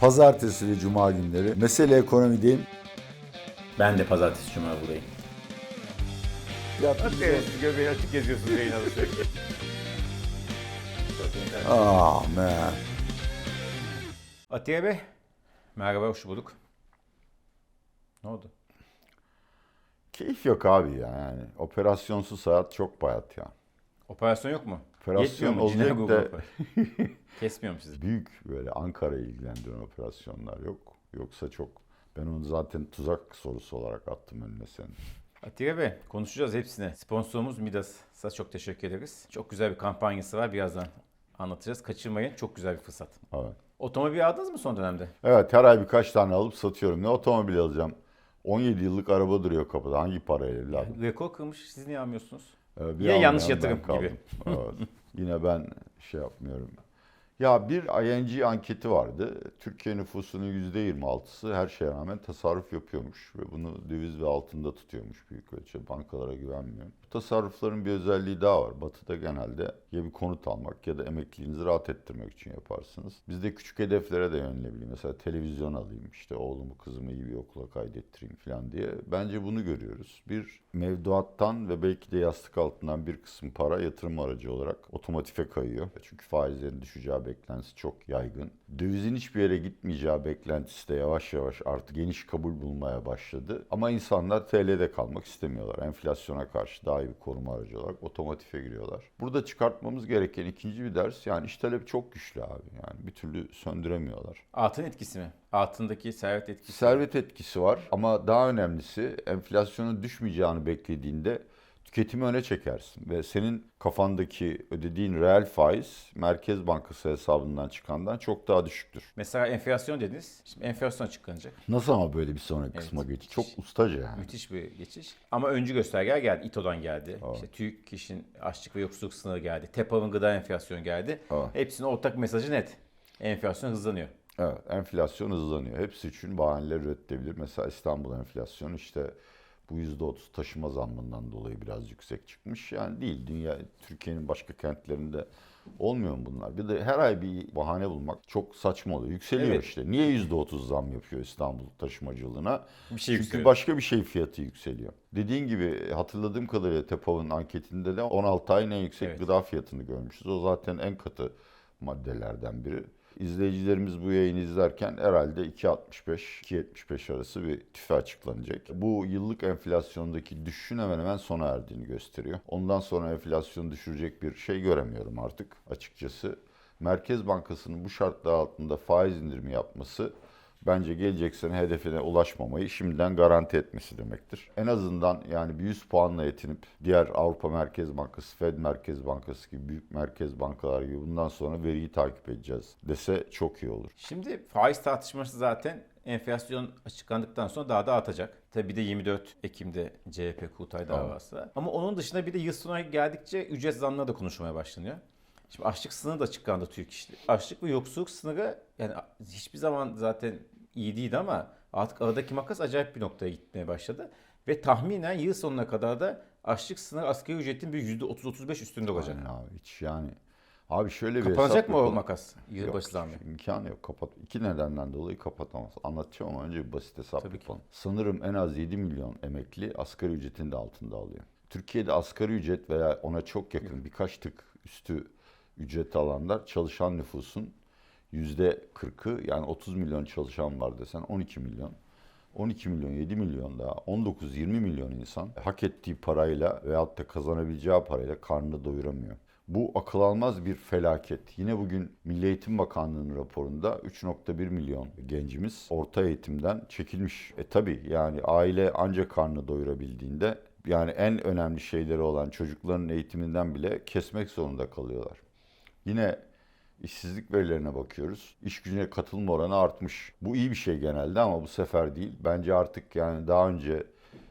Pazartesi ve Cuma günleri. Mesele ekonomideyim. Ben de pazartesi cuma buradayım. Ya, Evet, göbeği açık geziyorsun sürekli. ah man. Atiye Bey, merhaba, hoş bulduk. Ne oldu? Keyif yok abi ya yani. Operasyonsuz hayat çok bayat ya. Operasyon yok mu? Operasyon Yetmiyor mu? Cinler olacak da grubu. Kesmiyor mu sizi? büyük böyle Ankara'yı ilgilendiren operasyonlar yok. Yoksa çok ben onu zaten tuzak sorusu olarak attım önüne senin. Atiye Bey, konuşacağız hepsine. Sponsorumuz Midas'a çok teşekkür ederiz. Çok güzel bir kampanyası var, birazdan anlatacağız. Kaçırmayın, çok güzel bir fırsat. Evet. Otomobil aldınız mı son dönemde? Evet her ay birkaç tane alıp satıyorum. Ne otomobil alacağım? 17 yıllık araba duruyor kapıda. Hangi parayla evladım? Rekor kırmış, siz niye almıyorsunuz? Ee, bir Yine yanlış yatırım gibi. Evet. Yine ben şey yapmıyorum. Ya bir ING anketi vardı. Türkiye nüfusunun %26'sı her şeye rağmen tasarruf yapıyormuş. Ve bunu döviz ve altında tutuyormuş büyük ölçüde. Bankalara güvenmiyor. Tasarrufların bir özelliği daha var. Batı'da genelde ya bir konut almak ya da emekliliğinizi rahat ettirmek için yaparsınız. Bizde küçük hedeflere de yönelebiliyor. Mesela televizyon alayım, işte oğlumu kızımı iyi bir okula kaydettireyim falan diye. Bence bunu görüyoruz. Bir mevduattan ve belki de yastık altından bir kısım para yatırım aracı olarak otomatife kayıyor. Çünkü faizlerin düşeceği beklentisi çok yaygın. Dövizin hiçbir yere gitmeyeceği beklentisi de yavaş yavaş artık geniş kabul bulmaya başladı. Ama insanlar TL'de kalmak istemiyorlar. Enflasyona karşı daha bir koruma aracı olarak otomatife giriyorlar. Burada çıkartmamız gereken ikinci bir ders yani iş talebi çok güçlü abi. Yani bir türlü söndüremiyorlar. Altın etkisi mi? Altındaki servet etkisi. Servet etkisi var ama daha önemlisi enflasyonun düşmeyeceğini beklediğinde tüketimi öne çekersin ve senin kafandaki ödediğin reel faiz Merkez Bankası hesabından çıkandan çok daha düşüktür. Mesela enflasyon dediniz. Şimdi enflasyon açıklanacak. Nasıl ama böyle bir sonraki Evet. kısma geç? Çok ustaca yani. Müthiş bir geçiş. Ama öncü göstergeler geldi. İTO'dan geldi. İşte TÜİK kişinin açlık ve yoksulluk sınırı geldi. TEPA'nın gıda enflasyonu geldi. Evet. Hepsinin ortak mesajı net. Enflasyon hızlanıyor. Evet, enflasyon hızlanıyor. Hepsi için bahaneler üretilebilir. Mesela İstanbul enflasyonu işte bu %30 taşıma zammından dolayı biraz yüksek çıkmış. Yani değil, dünya, Türkiye'nin başka kentlerinde olmuyor mu bunlar? Bir de her ay bir bahane bulmak çok saçma oluyor. Yükseliyor Evet. işte. Niye %30 zam yapıyor İstanbul taşımacılığına? Bir şey Çünkü yükseliyor. başka bir şey fiyatı yükseliyor. Dediğin gibi hatırladığım kadarıyla TEPAV'ın anketinde de 16 ayın en yüksek Evet. gıda fiyatını görmüşüz. O zaten en katı maddelerden biri. İzleyicilerimiz bu yayını izlerken herhalde 2.65-2.75 arası bir tüfe açıklanacak. Bu yıllık enflasyondaki düşüşün hemen hemen sona erdiğini gösteriyor. Ondan sonra enflasyonu düşürecek bir şey göremiyorum artık açıkçası. Merkez Bankası'nın bu şartlar altında faiz indirimi yapması bence gelecek sene hedefine ulaşmamayı şimdiden garanti etmesi demektir. En azından yani bir 100 puanla yetinip diğer Avrupa Merkez Bankası, Fed Merkez Bankası gibi büyük merkez bankalar gibi bundan sonra veriyi takip edeceğiz dese çok iyi olur. Şimdi faiz tartışması zaten enflasyon açıklandıktan sonra daha da artacak. Tabii bir de 24 Ekim'de CHP kurultay davası var. Ama onun dışında bir de yıl sonuna geldikçe ücret zamları da konuşulmaya başlanıyor. Şimdi açlık sınırı da açıklandı Türk İş'te. Açlık ve yoksulluk sınırı yani hiçbir zaman zaten iyi değildi ama artık aradaki makas acayip bir noktaya gitmeye başladı. Ve tahminen yıl sonuna kadar da açlık sınırı asgari ücretin bir %30-35 üstünde olacak. Yani abi hiç yani abi şöyle bir Kapanacak hesap mı o yapalım. makas Yok, yılbaşı zammı? imkanı yok. Kapat. İki nedenden dolayı kapatamaz. Anlatacağım ama önce bir basit hesap Tabii ki. yapalım. Sanırım en az 7 milyon emekli asgari ücretin de altında alıyor. Türkiye'de asgari ücret veya ona çok yakın birkaç tık üstü ücret alanlar çalışan nüfusun 40'ı yani 30 milyon çalışan var desen 12 milyon. 12 milyon, 7 milyon daha 19-20 milyon insan hak ettiği parayla veyahut da kazanabileceği parayla karnını doyuramıyor. Bu akıl almaz bir felaket. Yine bugün Milli Eğitim Bakanlığı'nın raporunda 3.1 milyon gencimiz orta eğitimden çekilmiş. E tabi yani aile ancak karnını doyurabildiğinde yani en önemli şeyleri olan çocukların eğitiminden bile kesmek zorunda kalıyorlar. Yine işsizlik verilerine bakıyoruz. İş gücüne katılma oranı artmış. Bu iyi bir şey genelde ama bu sefer değil. Bence artık yani daha önce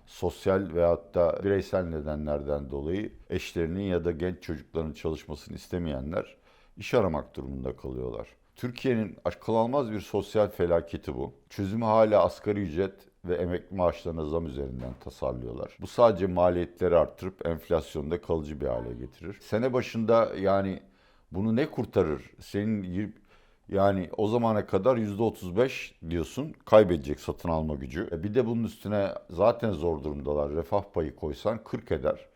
sosyal veyahut da bireysel nedenlerden dolayı eşlerinin ya da genç çocukların çalışmasını istemeyenler iş aramak durumunda kalıyorlar. Türkiye'nin akıl almaz bir sosyal felaketi bu. Çözümü hala asgari ücret ve emekli maaşlarına zam üzerinden tasarlıyorlar. Bu sadece maliyetleri arttırıp enflasyonda kalıcı bir hale getirir. Sene başında yani bunu ne kurtarır? Senin Yani o zamana kadar %35 diyorsun kaybedecek satın alma gücü. E bir de bunun üstüne zaten zor durumdalar. Refah payı koysan 40 eder.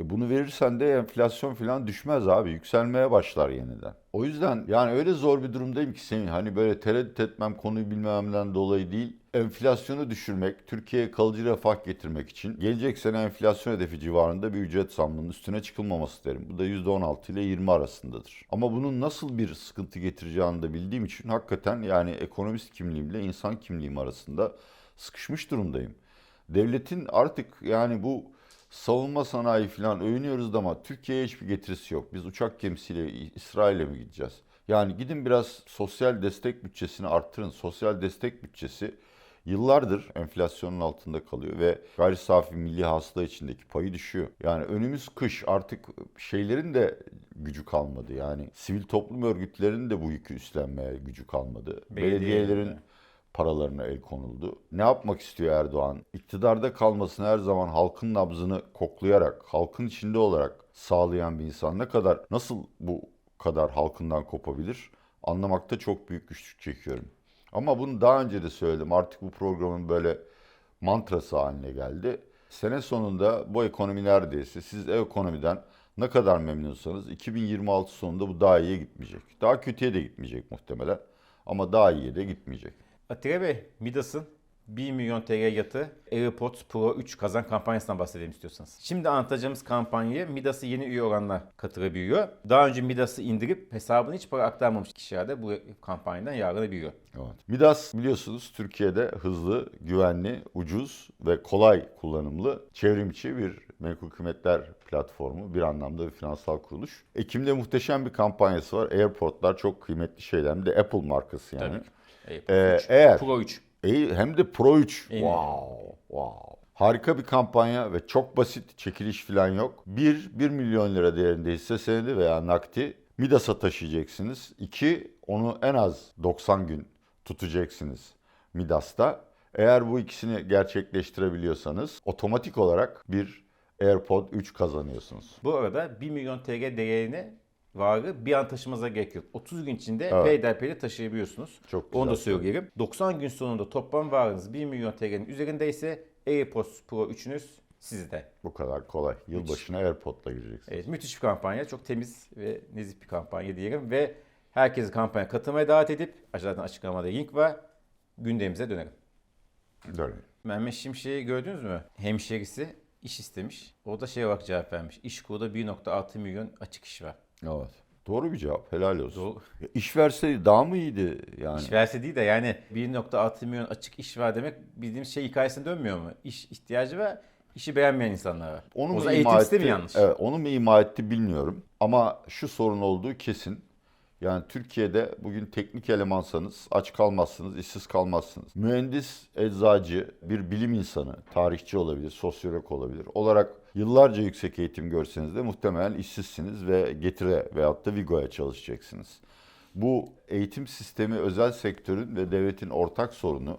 E bunu verirsen de enflasyon falan düşmez abi. Yükselmeye başlar yeniden. O yüzden yani öyle zor bir durumdayım ki senin hani böyle tereddüt etmem konuyu bilmememden dolayı değil. Enflasyonu düşürmek, Türkiye'ye kalıcı refah getirmek için gelecek sene enflasyon hedefi civarında bir ücret zammının üstüne çıkılmaması derim. Bu da %16 ile 20 arasındadır. Ama bunun nasıl bir sıkıntı getireceğini de bildiğim için hakikaten yani ekonomist kimliğimle insan kimliğim arasında sıkışmış durumdayım. Devletin artık yani bu savunma sanayi falan övünüyoruz da ama Türkiye'ye hiçbir getirisi yok. Biz uçak gemisiyle İsrail'e mi gideceğiz? Yani gidin biraz sosyal destek bütçesini arttırın. Sosyal destek bütçesi yıllardır enflasyonun altında kalıyor ve gayri safi milli hasıla içindeki payı düşüyor. Yani önümüz kış artık şeylerin de gücü kalmadı. Yani sivil toplum örgütlerinin de bu yükü üstlenmeye gücü kalmadı. Belediyelerin Belediyelerin de. Paralarına el konuldu. Ne yapmak istiyor Erdoğan? İktidarda kalmasını her zaman halkın nabzını koklayarak, halkın içinde olarak sağlayan bir insan ne kadar, nasıl bu kadar halkından kopabilir? Anlamakta çok büyük güçlük çekiyorum. Ama bunu daha önce de söyledim. Artık bu programın böyle mantrası haline geldi. Sene sonunda bu ekonomi neredeyse siz ekonomiden ne kadar memnunsanız 2026 sonunda bu daha iyiye gitmeyecek. Daha kötüye de gitmeyecek muhtemelen. Ama daha iyiye de gitmeyecek. Atilla Bey, Midas'ın 1 milyon TL yatı AirPods Pro 3 kazan kampanyasından bahsedelim istiyorsanız. Şimdi anlatacağımız kampanyaya Midas'ı yeni üye olanlar katılabiliyor. Daha önce Midas'ı indirip hesabına hiç para aktarmamış kişiler de bu kampanyadan yararlanabiliyor. Evet. Midas biliyorsunuz Türkiye'de hızlı, güvenli, ucuz ve kolay kullanımlı çevrimçi bir menkul kıymetler platformu. Bir anlamda bir finansal kuruluş. Ekim'de muhteşem bir kampanyası var. Airportlar çok kıymetli şeyler. Bir de Apple markası yani. Tabii ki. AirPods Ee, 3, eğer- Pro 3. E, hem de Pro 3. Emin. Wow, wow. Harika bir kampanya ve çok basit çekiliş falan yok. Bir, 1 milyon lira değerinde hisse senedi veya nakdi Midas'a taşıyacaksınız. İki, onu en az 90 gün tutacaksınız Midas'ta. Eğer bu ikisini gerçekleştirebiliyorsanız otomatik olarak bir AirPod 3 kazanıyorsunuz. Bu arada 1 milyon TL değerine varı bir an taşımanıza gerek yok. 30 gün içinde Evet. peyderpey taşıyabiliyorsunuz. Çok Onu da güzel. söyleyelim. 90 gün sonunda toplam varınız 1 milyon TL'nin üzerindeyse AirPods Pro 3'ünüz sizde. Bu kadar kolay. Yılbaşına AirPod'la gireceksiniz. Evet, müthiş bir kampanya. Çok temiz ve nezih bir kampanya diyelim. Ve herkesi kampanya katılmaya davet edip aşağıdan açıklamada link var. Gündemimize dönelim. Dönelim. Mehmet Şimşek'i gördünüz mü? Hemşerisi iş istemiş. O da şey olarak cevap vermiş. İş kurda 1.6 milyon açık iş var. Evet. Doğru bir cevap. Helal olsun. Doğru. Ya İş verseydi daha mı iyiydi yani? İş verse değil de yani 1.6 milyon açık iş var demek bildiğimiz şey hikayesine dönmüyor mu? İş ihtiyacı var, işi beğenmeyen insanlar var. Onu o mu zaman eğitim etti? sistemi yanlış. Evet, onu mu ima etti bilmiyorum. Ama şu sorun olduğu kesin. Yani Türkiye'de bugün teknik elemansanız aç kalmazsınız, işsiz kalmazsınız. Mühendis, eczacı, bir bilim insanı, tarihçi olabilir, sosyolog olabilir. Olarak yıllarca yüksek eğitim görseniz de muhtemelen işsizsiniz ve Getire veyahut da Vigo'ya çalışacaksınız. Bu eğitim sistemi özel sektörün ve devletin ortak sorunu.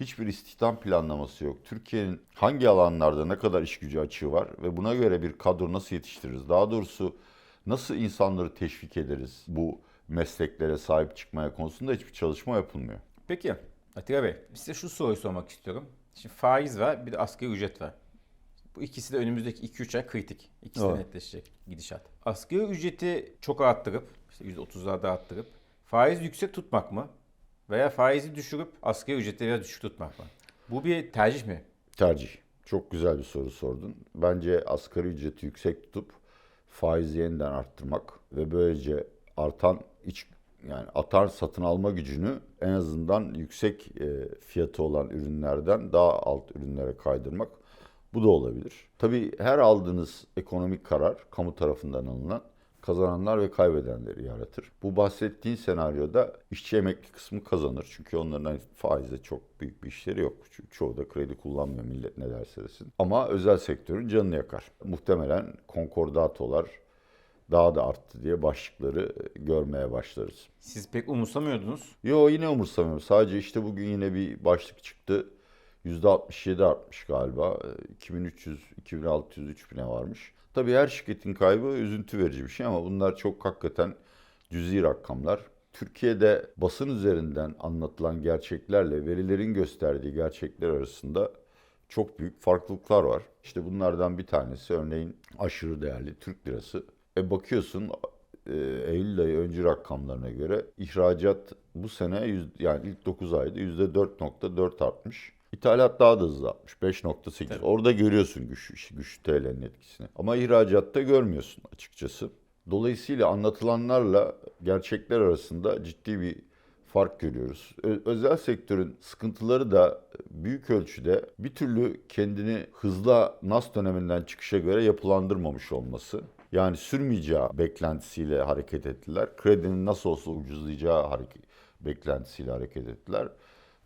Hiçbir istihdam planlaması yok. Türkiye'nin hangi alanlarda ne kadar iş gücü açığı var ve buna göre bir kadro nasıl yetiştiririz? Daha doğrusu nasıl insanları teşvik ederiz bu mesleklere sahip çıkmaya konusunda hiçbir çalışma yapılmıyor. Peki Atilla Bey size şu soruyu sormak istiyorum. Şimdi faiz var bir de asgari ücret var. Bu ikisi de önümüzdeki 2-3 ay kritik. İkisi de Evet. netleşecek gidişat. Asgari ücreti çok arttırıp işte %30'larda arttırıp faiz yüksek tutmak mı? Veya faizi düşürüp asgari ücreti biraz düşük tutmak mı? Bu bir tercih mi? Tercih. Çok güzel bir soru sordun. Bence asgari ücreti yüksek tutup faizi yeniden arttırmak ve böylece artan iç yani artan satın alma gücünü en azından yüksek e, fiyatı olan ürünlerden daha alt ürünlere kaydırmak bu da olabilir. Tabii her aldığınız ekonomik karar kamu tarafından alınan kazananlar ve kaybedenleri yaratır. Bu bahsettiğin senaryoda işçi emekli kısmı kazanır. Çünkü onların hani faizde çok büyük bir işleri yok. Ço- Çoğu da kredi kullanmıyor millet ne derse desin. Ama özel sektörün canını yakar. Muhtemelen konkordatolar daha da arttı diye başlıkları e, görmeye başlarız. Siz pek umursamıyordunuz. Yo yine umursamıyorum. Sadece işte bugün yine bir başlık çıktı. %67 artmış galiba. Ee, 2300, 2600, 3000'e varmış. Tabii her şirketin kaybı üzüntü verici bir şey ama bunlar çok hakikaten cüzi rakamlar. Türkiye'de basın üzerinden anlatılan gerçeklerle verilerin gösterdiği gerçekler arasında çok büyük farklılıklar var. İşte bunlardan bir tanesi örneğin aşırı değerli Türk lirası. E bakıyorsun e, Eylül ayı öncü rakamlarına göre ihracat bu sene yüz, yani ilk 9 ayda %4.4 artmış. İthalat daha da hızlı artmış. 5.8. Orada görüyorsun güç, güç TL'nin etkisini. Ama ihracatta görmüyorsun açıkçası. Dolayısıyla anlatılanlarla gerçekler arasında ciddi bir fark görüyoruz. Ö- özel sektörün sıkıntıları da büyük ölçüde bir türlü kendini hızla NAS döneminden çıkışa göre yapılandırmamış olması. Yani sürmeyeceği beklentisiyle hareket ettiler. Kredinin nasıl olsa ucuzlayacağı hareket, beklentisiyle hareket ettiler.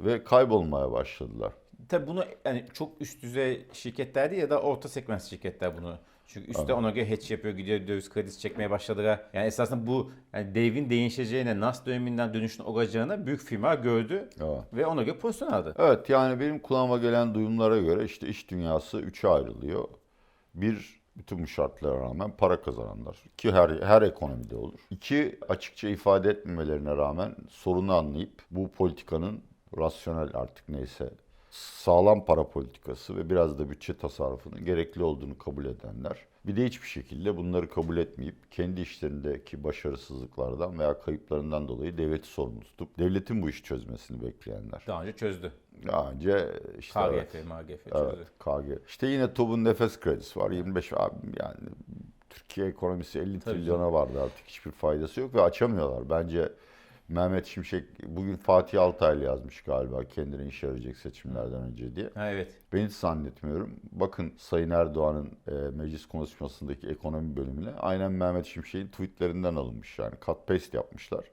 Ve kaybolmaya başladılar. Tabii bunu yani çok üst düzey şirketler değil ya da orta segment şirketler bunu. Çünkü üstte ona göre hedge yapıyor, gidiyor döviz kredisi çekmeye başladılar. Yani esasında bu yani devin değişeceğine, NAS döneminden dönüşün olacağına büyük firma gördü Evet. ve ona göre pozisyon aldı. Evet yani benim kulağıma gelen duyumlara göre işte iş dünyası üçe ayrılıyor. Bir bütün bu şartlara rağmen para kazananlar ki her her ekonomide olur. İki açıkça ifade etmemelerine rağmen sorunu anlayıp bu politikanın rasyonel artık neyse sağlam para politikası ve biraz da bütçe tasarrufunun gerekli olduğunu kabul edenler. Bir de hiçbir şekilde bunları kabul etmeyip kendi işlerindeki başarısızlıklardan veya kayıplarından dolayı devleti sorumlu tutup devletin bu işi çözmesini bekleyenler. Daha önce çözdü. Önce işte evet. KGF, Evet, çözdü. KG. İşte yine TOB'un nefes kredisi var. 25 abi yani Türkiye ekonomisi 50 Tabii trilyona vardı artık hiçbir faydası yok ve açamıyorlar. Bence Mehmet Şimşek bugün Fatih Altaylı yazmış galiba kendine iş arayacak seçimlerden önce diye. Ha evet. Ben hiç zannetmiyorum. Bakın Sayın Erdoğan'ın e, meclis konuşmasındaki ekonomi bölümüne aynen Mehmet Şimşek'in tweetlerinden alınmış yani. Cut paste yapmışlar.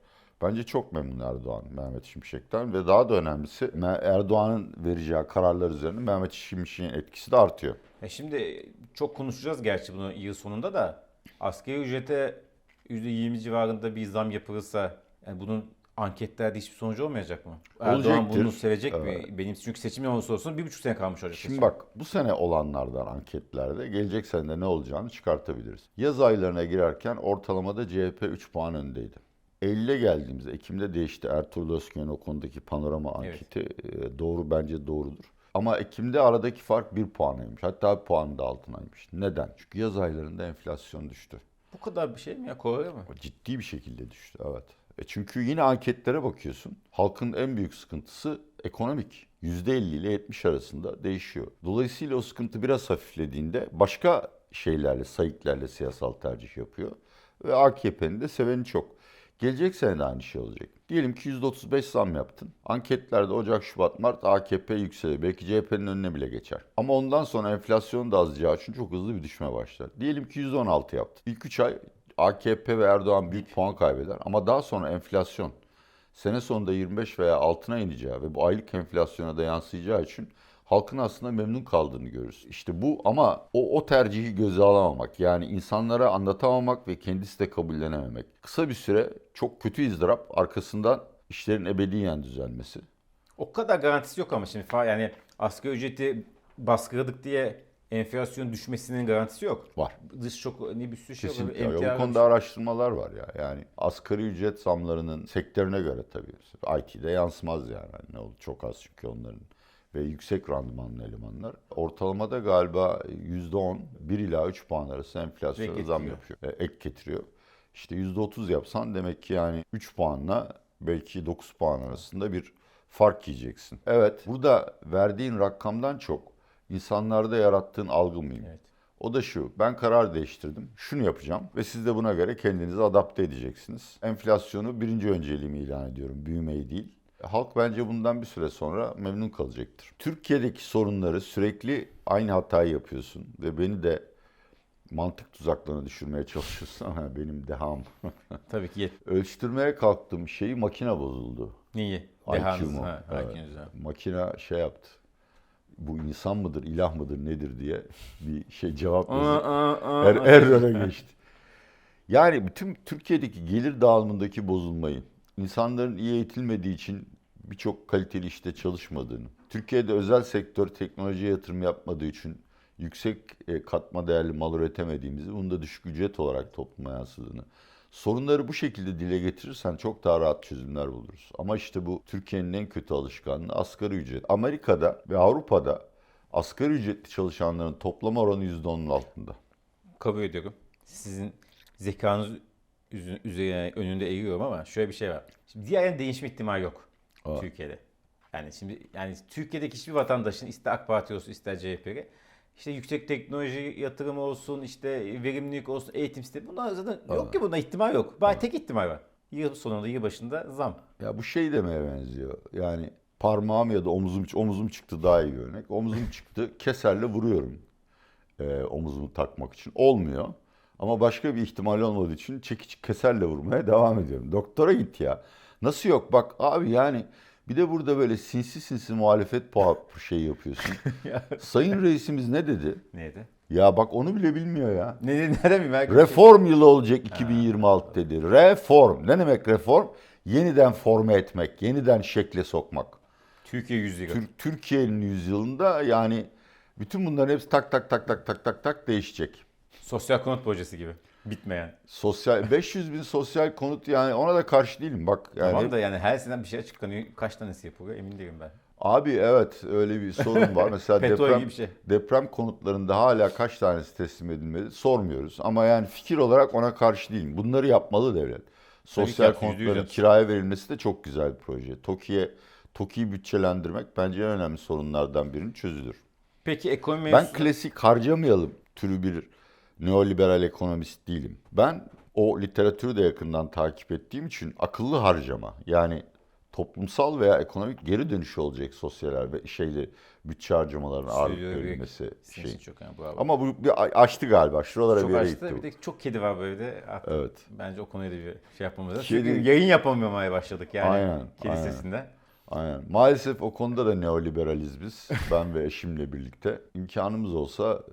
Bence çok memnun Erdoğan Mehmet Şimşek'ten ve daha da önemlisi Erdoğan'ın vereceği kararlar üzerine Mehmet Şimşek'in etkisi de artıyor. E şimdi çok konuşacağız gerçi bunu yıl sonunda da asgari ücrete %20 civarında bir zam yapılırsa yani bunun anketlerde hiçbir sonucu olmayacak mı? Erdoğan Olacaktır. bunu sevecek Evet. mi? Benim çünkü seçim olursa olsun bir buçuk sene kalmış olacak. Şimdi bak bu sene olanlardan anketlerde gelecek senede ne olacağını çıkartabiliriz. Yaz aylarına girerken ortalamada CHP 3 puan öndeydi. Eylül'e geldiğimizde, Ekim'de değişti Ertuğrul Özköy'ün o konudaki panorama anketi. e, Doğru bence doğrudur. Ama Ekim'de aradaki fark 1 puanıymış. Hatta bir puan da altınaymış. Neden? Çünkü yaz aylarında enflasyon düştü. Bu kadar bir şey mi ya? Kolay mı? Ciddi bir şekilde düştü evet. E çünkü yine anketlere bakıyorsun. Halkın en büyük sıkıntısı ekonomik. %50 ile 70 arasında değişiyor. Dolayısıyla o sıkıntı biraz hafiflediğinde başka şeylerle, sayıklarla siyasal tercih yapıyor. Ve AKP'nin de seveni çok. Gelecek sene de aynı şey olacak. Diyelim ki %35 zam yaptın. Anketlerde Ocak, Şubat, Mart AKP yükseliyor. Belki CHP'nin önüne bile geçer. Ama ondan sonra enflasyon da azacağı için çok hızlı bir düşme başlar. Diyelim ki %16 yaptın. İlk 3 ay AKP ve Erdoğan büyük puan kaybeder. Ama daha sonra enflasyon sene sonunda 25 veya altına ineceği ve bu aylık enflasyona da yansıyacağı için halkın aslında memnun kaldığını görürüz. İşte bu ama o, o tercihi göze alamamak yani insanlara anlatamamak ve kendisi de kabullenememek. Kısa bir süre çok kötü izdırap arkasından işlerin ebediyen düzelmesi. O kadar garantisi yok ama şimdi yani asgari ücreti baskıladık diye enflasyon düşmesinin garantisi yok. Var. Dış çok ne bir sürü şey Kesinlikle. var. MTA Bu konuda araştırmalar var ya. Yani asgari ücret zamlarının sektörüne göre tabii. IT'de yansımaz yani. Hani Ne oldu? Çok az çünkü onların. Ve yüksek randımanlı elemanlar. Ortalamada galiba %10, 1 ila 3 puan arası enflasyona zam yapıyor. E, ek getiriyor. İşte %30 yapsan demek ki yani 3 puanla belki 9 puan arasında bir fark yiyeceksin. Evet, burada verdiğin rakamdan çok insanlarda yarattığın algı mühim. Evet. O da şu, ben karar değiştirdim. Şunu yapacağım ve siz de buna göre kendinizi adapte edeceksiniz. Enflasyonu birinci önceliğimi ilan ediyorum, büyümeyi değil. Halk bence bundan bir süre sonra memnun kalacaktır. Türkiye'deki sorunları sürekli aynı hatayı yapıyorsun ve beni de mantık tuzaklarına düşürmeye çalışıyorsun ama benim deham. Tabii ki. Ölçtürmeye kalktığım şeyi makine bozuldu. Neyi? IQ'mu. Ha, Evet. Makine şey yaptı. Bu insan mıdır, ilah mıdır, nedir diye bir şey cevap yazıp Er. Erdoğan'a geçti. Yani bütün Türkiye'deki gelir dağılımındaki bozulmayı, insanların iyi eğitilmediği için birçok kaliteli işte çalışmadığını, Türkiye'de özel sektör teknolojiye yatırım yapmadığı için yüksek e, katma değerli mal üretemediğimizi, bunu da düşük ücret olarak topluma yansıdığını, Sorunları bu şekilde dile getirirsen çok daha rahat çözümler buluruz. Ama işte bu Türkiye'nin en kötü alışkanlığı asgari ücret. Amerika'da ve Avrupa'da asgari ücretli çalışanların toplam oranı %10'un altında. Kabul ediyorum. Sizin zekanız üzerine önünde eğiyorum ama şöyle bir şey var. Şimdi diğer yerin değişme ihtimali yok Aa. Türkiye'de. Yani şimdi yani Türkiye'deki hiçbir vatandaşın ister AK Parti olsun ister CHP'li işte yüksek teknoloji yatırımı olsun, işte verimlilik olsun, eğitim sistemi bunlar zaten yok ki buna ihtimal yok. Bari tek ihtimal var. Yıl sonunda, yıl başında zam. Ya bu şey demeye benziyor. Yani parmağım ya da omuzum omuzum çıktı daha iyi örnek. Omuzum çıktı. Keserle vuruyorum. Ee, omuzumu takmak için. Olmuyor. Ama başka bir ihtimal olmadığı için çekiç keserle vurmaya devam ediyorum. Doktora git ya. Nasıl yok? Bak abi yani bir de burada böyle sinsi sinsi muhalefet şey yapıyorsun. Sayın reisimiz ne dedi? Neydi? Ya bak onu bile bilmiyor ya. Ne, ne, nereden bileyim? Belki- Reform yılı olacak 2026 dedi. Reform. Ne demek reform? Yeniden forme etmek, yeniden şekle sokmak. Türkiye yüzyılı. Tür- Türkiye'nin yüzyılında yani bütün bunların hepsi tak tak tak tak tak tak tak değişecek. Sosyal konut projesi gibi. Bitmeyen. Sosyal 500 bin sosyal konut yani ona da karşı değilim bak. Yani Tamam da yani her seneden bir şey açıklanıyor. Kaç tanesi yapılıyor emin değilim ben. Abi evet öyle bir sorun var. Mesela Petrol deprem, gibi bir şey. deprem konutlarında hala kaç tanesi teslim edilmedi sormuyoruz. Ama yani fikir olarak ona karşı değilim. Bunları yapmalı devlet. Sosyal yapsın, yüzde yüz konutların kiraya verilmesi de çok güzel bir proje. TOKİ'ye TOKİ'yi bütçelendirmek bence en önemli sorunlardan birinin çözülür. Peki ekonomi Ben mevzusu- klasik harcamayalım türü bir neoliberal ekonomist değilim. Ben o literatürü de yakından takip ettiğim için akıllı harcama yani toplumsal veya ekonomik geri dönüşü olacak sosyal ve şeyli bütçe harcamalarına ağırlık Sürdürülebilir. verilmesi şey. çok önemli. Bravo. Ama bu bir açtı galiba. Şuralara çok bir yere açtı. gitti. Bir bu. de çok kedi var böyle de. Artık Evet. Bence o konuya da bir şey yapmamız lazım. Kedi- Çünkü yayın yapamamaya başladık yani. Aynen, Kedi aynen. sesinden. Aynen. Maalesef o konuda da neoliberaliz biz. Ben ve eşimle birlikte. İmkanımız olsa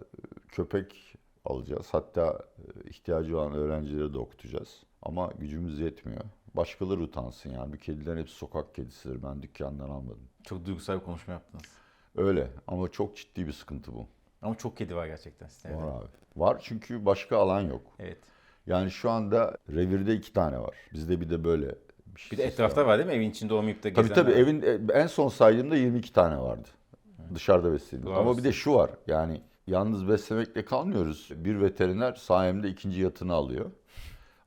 köpek alacağız. Hatta e, ihtiyacı olan öğrencileri de okutacağız. Ama gücümüz yetmiyor. Başkaları utansın yani. Bir kedilerin hepsi sokak kedisidir. Ben dükkandan almadım. Çok duygusal bir konuşma yaptınız. Öyle ama çok ciddi bir sıkıntı bu. Ama çok kedi var gerçekten sistemde. Var abi. Var çünkü başka alan yok. Evet. Yani şu anda revirde iki tane var. Bizde bir de böyle bir şey. Bir de etrafta var değil mi? Evin içinde olmayıp da Tabii gezenler. tabii evin e, en son saydığımda 22 tane vardı. Dışarıda beslediğim. Bravo Ama bir de şu var. Yani yalnız beslemekle kalmıyoruz. Bir veteriner sayemde ikinci yatını alıyor.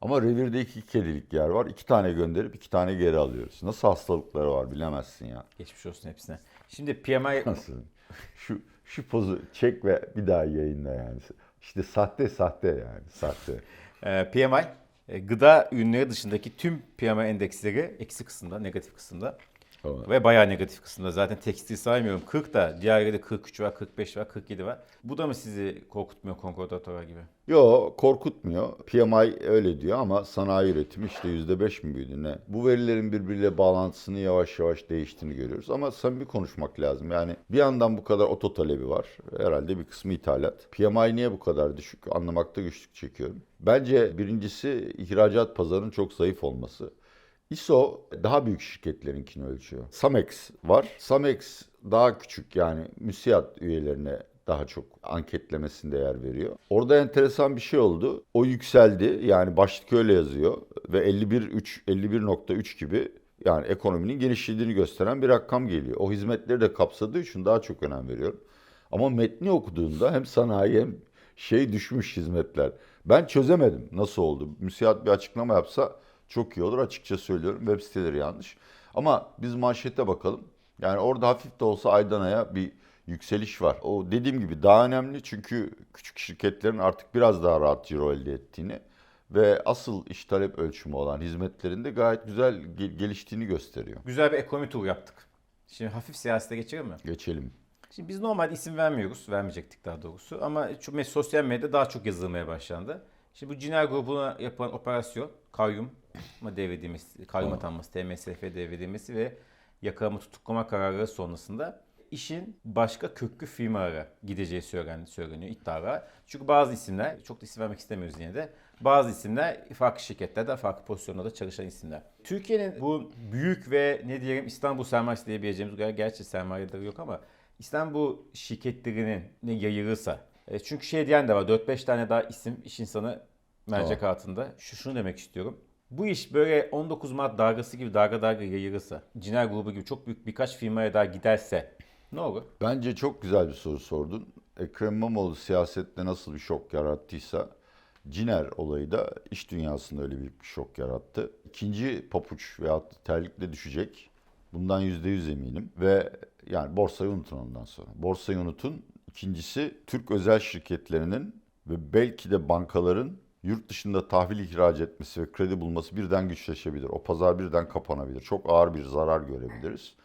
Ama revirde iki kedilik yer var. İki tane gönderip iki tane geri alıyoruz. Nasıl hastalıkları var bilemezsin ya. Geçmiş olsun hepsine. Şimdi PMI Nasıl? Şu şu pozu çek ve bir daha yayınla yani. İşte sahte sahte yani sahte. e, PMI gıda ürünleri dışındaki tüm PMI endeksleri eksi kısımda, negatif kısımda Tamam. ve bayağı negatif kısımda. Zaten tekstil saymıyorum 40 da diğerleri de 43 var, 45 var, 47 var. Bu da mı sizi korkutmuyor konkordatörler gibi? Yo korkutmuyor. PMI öyle diyor ama sanayi üretimi işte %5 mi büyüdü ne? Bu verilerin birbiriyle bağlantısını yavaş yavaş değiştiğini görüyoruz. Ama samimi konuşmak lazım. Yani bir yandan bu kadar oto talebi var. Herhalde bir kısmı ithalat. PMI niye bu kadar düşük? Anlamakta güçlük çekiyorum. Bence birincisi ihracat pazarının çok zayıf olması. ISO daha büyük şirketlerinkini ölçüyor. Samex var. Samex daha küçük yani müsiyat üyelerine daha çok anketlemesinde yer veriyor. Orada enteresan bir şey oldu. O yükseldi. Yani başlık öyle yazıyor ve 51.3 51.3 gibi yani ekonominin genişlediğini gösteren bir rakam geliyor. O hizmetleri de kapsadığı için daha çok önem veriyorum. Ama metni okuduğunda hem sanayi hem şey düşmüş hizmetler. Ben çözemedim nasıl oldu. Müsiyat bir açıklama yapsa çok iyi olur. Açıkça söylüyorum. Web siteleri yanlış. Ama biz manşete bakalım. Yani orada hafif de olsa aydan aya bir yükseliş var. O dediğim gibi daha önemli çünkü küçük şirketlerin artık biraz daha rahat ciro elde ettiğini ve asıl iş talep ölçümü olan hizmetlerinde gayet güzel ge- geliştiğini gösteriyor. Güzel bir ekonomi turu yaptık. Şimdi hafif siyasete geçelim mi? Geçelim. Şimdi biz normalde isim vermiyoruz, vermeyecektik daha doğrusu. Ama şu sosyal medyada daha çok yazılmaya başlandı. Şimdi bu Ciner grubuna yapılan operasyon, kayyum devredilmesi, kayyum atanması, TMSF devredilmesi ve yakalama tutuklama kararı sonrasında işin başka köklü firmalara gideceği söylen- söyleniyor, iddialar. Çünkü bazı isimler, çok da isim vermek istemiyoruz yine de, bazı isimler farklı şirketlerde, farklı pozisyonlarda çalışan isimler. Türkiye'nin bu büyük ve ne diyelim İstanbul sermayesi diyebileceğimiz, gerçi sermayeleri yok ama İstanbul şirketlerinin ne yayılırsa, e, çünkü şey diyen de var 4-5 tane daha isim iş insanı mercek altında. Şu şunu demek istiyorum. Bu iş böyle 19 Mart dalgası gibi dalga dalga yayılırsa, Ciner grubu gibi çok büyük birkaç firmaya daha giderse ne olur? Bence çok güzel bir soru sordun. Ekrem İmamoğlu siyasette nasıl bir şok yarattıysa Ciner olayı da iş dünyasında öyle bir şok yarattı. İkinci papuç veya terlikle düşecek. Bundan yüzde yüz eminim. Ve yani borsayı unutun ondan sonra. Borsayı unutun. İkincisi Türk özel şirketlerinin ve belki de bankaların yurt dışında tahvil ihraç etmesi ve kredi bulması birden güçleşebilir. O pazar birden kapanabilir. Çok ağır bir zarar görebiliriz.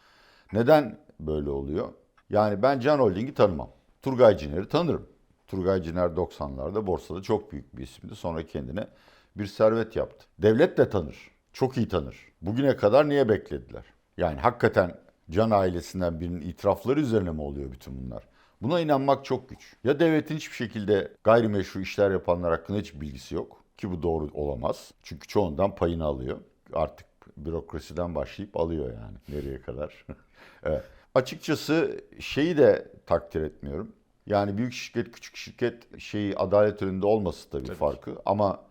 Neden böyle oluyor? Yani ben Can Holding'i tanımam. Turgay Ciner'i tanırım. Turgay Ciner 90'larda borsada çok büyük bir isimdi. Sonra kendine bir servet yaptı. Devlet de tanır. Çok iyi tanır. Bugüne kadar niye beklediler? Yani hakikaten Can ailesinden birinin itirafları üzerine mi oluyor bütün bunlar? Buna inanmak çok güç. Ya devletin hiçbir şekilde gayrimeşru işler yapanlar hakkında hiç bilgisi yok. Ki bu doğru olamaz. Çünkü çoğundan payını alıyor. Artık bürokrasiden başlayıp alıyor yani nereye kadar. evet. Açıkçası şeyi de takdir etmiyorum. Yani büyük şirket küçük şirket şeyi adalet önünde olması Tabii ki. farkı. Ama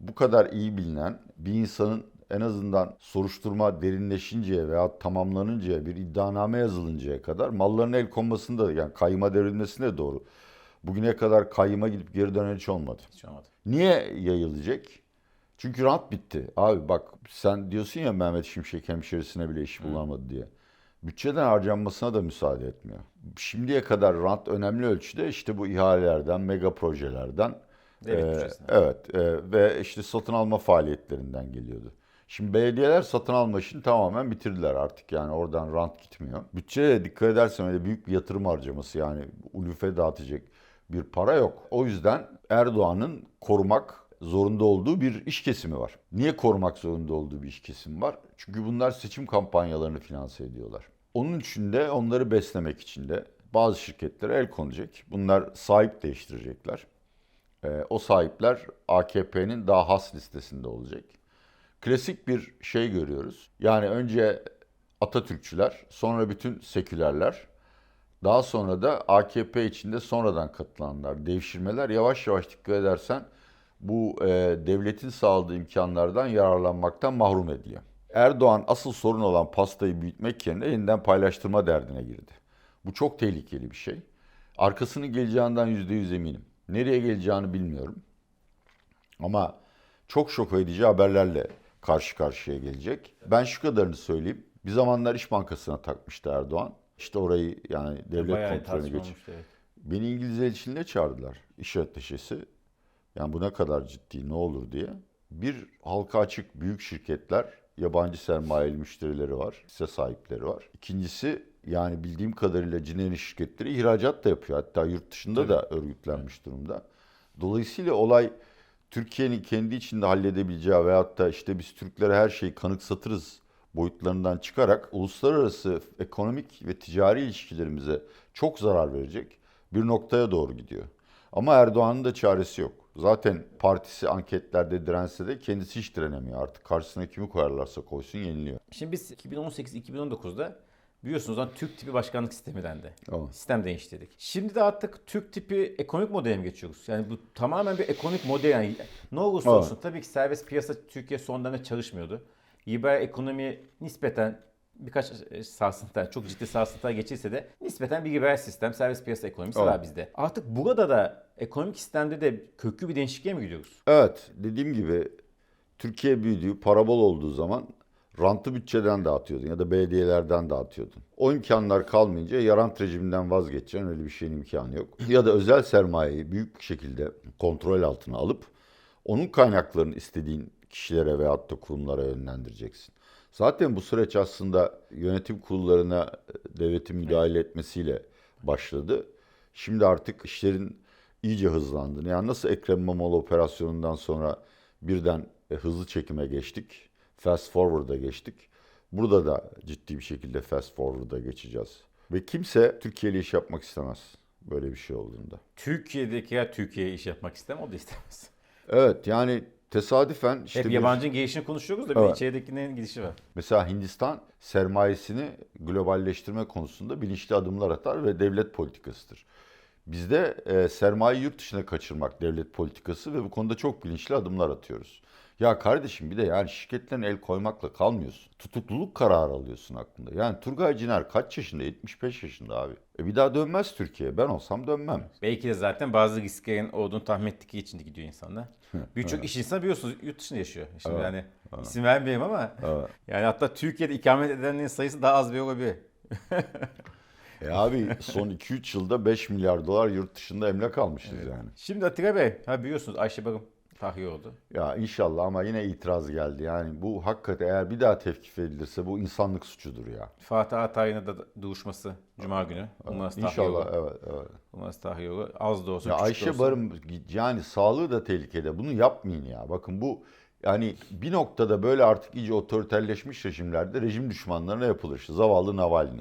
bu kadar iyi bilinen bir insanın en azından soruşturma derinleşinceye veya tamamlanıncaya bir iddianame yazılıncaya kadar mallarına el konmasında da yani kayıma devrilmesinde de doğru. Bugüne kadar kayyıma gidip geri dönen hiç olmadı. Hiç olmadı. Niye yayılacak? Çünkü rant bitti. Abi bak sen diyorsun ya Mehmet Şimşek hemşerisine bile iş bulamadı diye. Bütçeden harcanmasına da müsaade etmiyor. Şimdiye kadar rant önemli ölçüde işte bu ihalelerden, mega projelerden Devlet e, bütçesinden. evet e, ve işte satın alma faaliyetlerinden geliyordu. Şimdi belediyeler satın alma işini tamamen bitirdiler artık yani oradan rant gitmiyor. Bütçeye dikkat edersen öyle büyük bir yatırım harcaması yani ulufe dağıtacak bir para yok. O yüzden Erdoğan'ın korumak zorunda olduğu bir iş kesimi var. Niye korumak zorunda olduğu bir iş kesimi var? Çünkü bunlar seçim kampanyalarını finanse ediyorlar. Onun için de onları beslemek için de bazı şirketlere el konacak. Bunlar sahip değiştirecekler. Ee, o sahipler AKP'nin daha has listesinde olacak. Klasik bir şey görüyoruz. Yani önce Atatürkçüler, sonra bütün sekülerler, daha sonra da AKP içinde sonradan katılanlar, devşirmeler yavaş yavaş dikkat edersen bu e, devletin sağladığı imkanlardan yararlanmaktan mahrum ediliyor. Erdoğan asıl sorun olan pastayı büyütmek yerine yeniden paylaştırma derdine girdi. Bu çok tehlikeli bir şey. Arkasının geleceğinden yüzde yüz eminim. Nereye geleceğini bilmiyorum. Ama çok şok edici haberlerle karşı karşıya gelecek. Ben şu kadarını söyleyeyim. Bir zamanlar İş Bankası'na takmıştı Erdoğan. İşte orayı yani devlet Bayağı kontrolüne geçip evet. Beni İngiliz elçiliğine çağırdılar. İş ateşesi. Yani bu ne kadar ciddi, ne olur diye. Bir halka açık büyük şirketler, yabancı sermayeli müşterileri var, hisse sahipleri var. İkincisi yani bildiğim kadarıyla Cineri şirketleri ihracat da yapıyor. Hatta yurt dışında da örgütlenmiş durumda. Dolayısıyla olay Türkiye'nin kendi içinde halledebileceği veyahut da işte biz Türklere her şeyi kanıksatırız boyutlarından çıkarak uluslararası ekonomik ve ticari ilişkilerimize çok zarar verecek bir noktaya doğru gidiyor. Ama Erdoğan'ın da çaresi yok. Zaten partisi anketlerde dirense de kendisi hiç direnemiyor artık. Karşısına kimi koyarlarsa koysun yeniliyor. Şimdi biz 2018-2019'da biliyorsunuz o zaman Türk tipi başkanlık sistemi dendi. Evet. Sistem değiştirdik. Şimdi de artık Türk tipi ekonomik modele mi geçiyoruz? Yani bu tamamen bir ekonomik model yani. Ne olursa olsun tabii ki serbest piyasa Türkiye son dönemde çalışmıyordu. liberal ekonomi nispeten birkaç e, sarsıntılar, çok ciddi sarsıntılar geçirse de nispeten bir liberal sistem, serbest piyasa ekonomisi Evet. var bizde. Artık burada da ekonomik sistemde de köklü bir değişikliğe mi gidiyoruz? Evet dediğim gibi Türkiye büyüdüğü, para bol olduğu zaman rantı bütçeden dağıtıyordun ya da belediyelerden dağıtıyordun. O imkanlar kalmayınca ya rant rejiminden vazgeçeceksin öyle bir şeyin imkanı yok. Ya da özel sermayeyi büyük şekilde kontrol altına alıp onun kaynaklarını istediğin kişilere veyahut da kurumlara yönlendireceksin. Zaten bu süreç aslında yönetim kurullarına e, devletin müdahale etmesiyle başladı. Şimdi artık işlerin iyice hızlandığını yani nasıl Ekrem İmamoğlu operasyonundan sonra birden e, hızlı çekime geçtik. Fast forward'a geçtik. Burada da ciddi bir şekilde fast forward'a geçeceğiz. Ve kimse Türkiye ile iş yapmak istemez böyle bir şey olduğunda. Türkiye'dekiler Türkiye'ye iş yapmak istemem, o da istemez. Evet yani tesadüfen işte Hep bir- yabancının gelişini konuşuyoruz da bir Evet. içeridekinin gidişi var. Mesela Hindistan sermayesini globalleştirme konusunda bilinçli adımlar atar ve devlet politikasıdır. Bizde e, sermaye yurt dışına kaçırmak devlet politikası ve bu konuda çok bilinçli adımlar atıyoruz. Ya kardeşim bir de yani şirketlerin el koymakla kalmıyorsun. Tutukluluk kararı alıyorsun aklında. Yani Turgay Ciner kaç yaşında? 75 yaşında abi. E bir daha dönmez Türkiye'ye. Ben olsam dönmem. Belki de zaten bazı risklerin olduğunu tahmin ettikleri için gidiyor insanlar. Birçok iş insanı biliyorsunuz yurt dışında yaşıyor. Şimdi Evet, yani isim vermeyeyim ama Evet. yani hatta Türkiye'de ikamet edenlerin sayısı daha az bir olabilir. E abi son 2-3 yılda 5 milyar dolar yurt dışında emlak almışız yani. Şimdi Atilla Bey, ha biliyorsunuz Ayşe Bakım tahliye oldu. Ya inşallah ama yine itiraz geldi. Yani bu hakikaten eğer bir daha tevkif edilirse bu insanlık suçudur ya. Fatih Atay'ın da duruşması Cuma günü. Umarız tahliye İnşallah evet evet. Umarız tahliye olur. Az da olsa Ya Ayşe olsa. Barım yani sağlığı da tehlikede. Bunu yapmayın ya. Bakın bu yani bir noktada böyle artık iyice otoriterleşmiş rejimlerde rejim düşmanlarına yapılır. Zavallı Navalny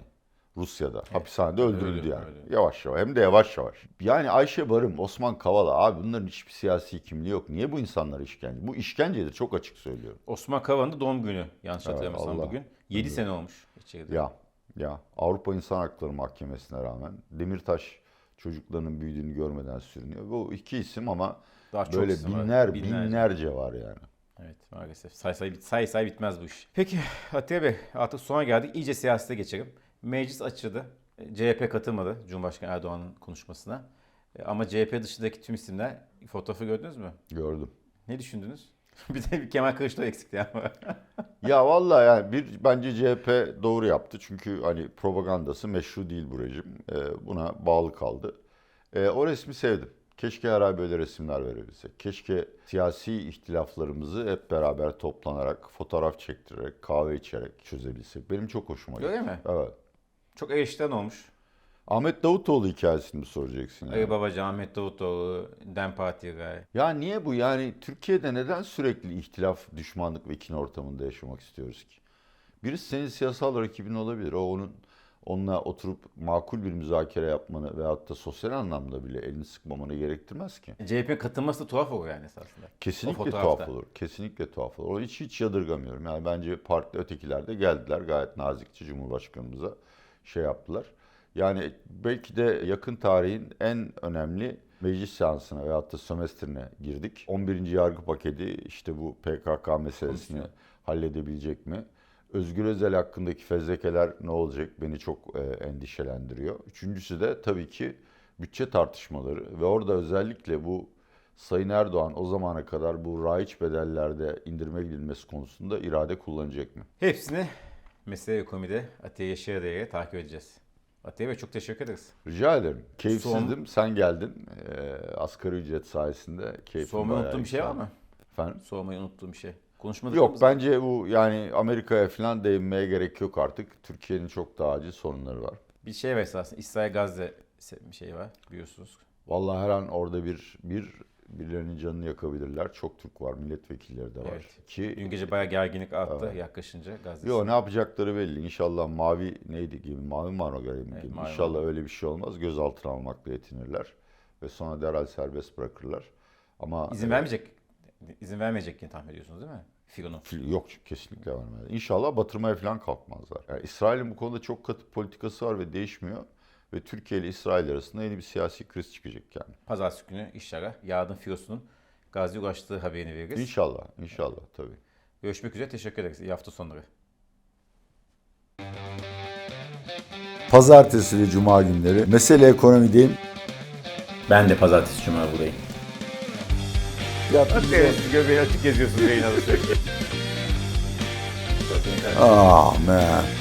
Rusya'da hapishanede öldürüldü öyle, yani. öyle. Yavaş yavaş hem de yavaş yavaş. Yani Ayşe Barım, Osman Kavala abi bunların hiçbir siyasi kimliği yok. Niye bu insanlara işkence? Bu işkencedir çok açık söylüyorum. Osman Kavala'nın da doğum günü yanlış hatırlamıyorsam Allah. bugün. 7 sene olmuş içeride. Ya ya Avrupa İnsan Hakları Mahkemesi'ne rağmen Demirtaş çocuklarının büyüdüğünü görmeden sürünüyor. Bu iki isim ama Daha çok böyle isim var. binler Binlerce. binlerce var yani. Evet maalesef. Say say, say say bitmez bu iş. Peki Atilla Bey artık sona geldik. İyice siyasete geçelim. Meclis açıldı. E, CHP katılmadı Cumhurbaşkanı Erdoğan'ın konuşmasına. E, Ama CHP dışındaki tüm isimler fotoğrafı gördünüz mü? Gördüm. Ne düşündünüz? bir de bir Kemal Kılıçdaroğlu eksikti ama. Ya vallahi yani bir bence CHP doğru yaptı. Çünkü hani propagandası meşru değil bu rejim. Ee, buna bağlı kaldı. Ee, o resmi sevdim. Keşke her ay böyle resimler verebilsek. Keşke siyasi ihtilaflarımızı hep beraber toplanarak, fotoğraf çektirerek, kahve içerek çözebilsek. Benim çok hoşuma gitti. Öyle mi? Evet. Çok eleştiren olmuş. Ahmet Davutoğlu hikayesini mi soracaksın? yani? Ali Babacan, Ahmet Davutoğlu, DEM Parti'ye Ya niye bu? Yani Türkiye'de neden sürekli ihtilaf, düşmanlık ve kin ortamında yaşamak istiyoruz ki? Birisi senin siyasal rakibin olabilir. O onun onunla oturup makul bir müzakere yapmanı veyahut da sosyal anlamda bile elini sıkmamanı gerektirmez ki. CHP'nin katılması da tuhaf olur yani esasında. Kesinlikle tuhaf olur. Kesinlikle tuhaf olur. Onu hiç hiç yadırgamıyorum. Yani bence parti ötekiler de geldiler gayet nazikçe Cumhurbaşkanımıza şey yaptılar. Yani belki de yakın tarihin en önemli meclis seansına veyahut da sömestrine girdik. 11. yargı paketi işte bu PKK meselesini Komisyon. halledebilecek mi? Özgür Özel hakkındaki fezlekeler ne olacak beni çok e, endişelendiriyor. Üçüncüsü de tabii ki bütçe tartışmaları ve orada özellikle bu Sayın Erdoğan o zamana kadar bu raiç bedellerde indirme gidilmesi konusunda irade kullanacak mı? Hepsini mesele komide Atiye Yaşar'a takip edeceğiz. Atiye Bey çok teşekkür ederiz. Rica ederim. Keyifsizdim. Sen geldin. Ee, asgari ücret sayesinde keyfim Sormayı bayağı unuttuğum bir şey var mı? Efendim? Sormayı unuttuğum bir şey. Konuşmadık Yok bence bu yani Amerika'ya falan değinmeye gerek yok artık. Türkiye'nin çok daha acil sorunları var. Bir şey var esasında. İsrail Gazze bir şey var biliyorsunuz. Vallahi her an orada bir bir birilerinin canını yakabilirler. Çok Türk var, milletvekilleri de var. Evet. Ki Dün gece bayağı gerginlik arttı yaklaşınca Gazze. Yo ne yapacakları belli. İnşallah mavi neydi gibi mavi mano görevi Evet, gibi. mavi İnşallah öyle bir şey olmaz. Gözaltına almakla yetinirler ve sonra derhal serbest bırakırlar. Ama İzin e, vermeyecek. izin vermeyecek diye tahmin ediyorsunuz değil mi? Firon'u. yok kesinlikle vermez. İnşallah batırmaya falan kalkmazlar. Yani İsrail'in bu konuda çok katı politikası var ve değişmiyor. Ve Türkiye ile İsrail arasında yeni bir siyasi kriz çıkacak yani. Pazartesi günü inşallah yardım Filosu'nun Gazze'ye ulaştığı haberini veririz. İnşallah, inşallah tabii. Görüşmek üzere. Teşekkür ederiz. İyi hafta sonları. Pazartesi ve Cuma günleri mesele ekonomideyim. Ben de pazartesi cuma buradayım. Evet, göbeği açık geziyorsunuz yayın alışverişi. Ah man.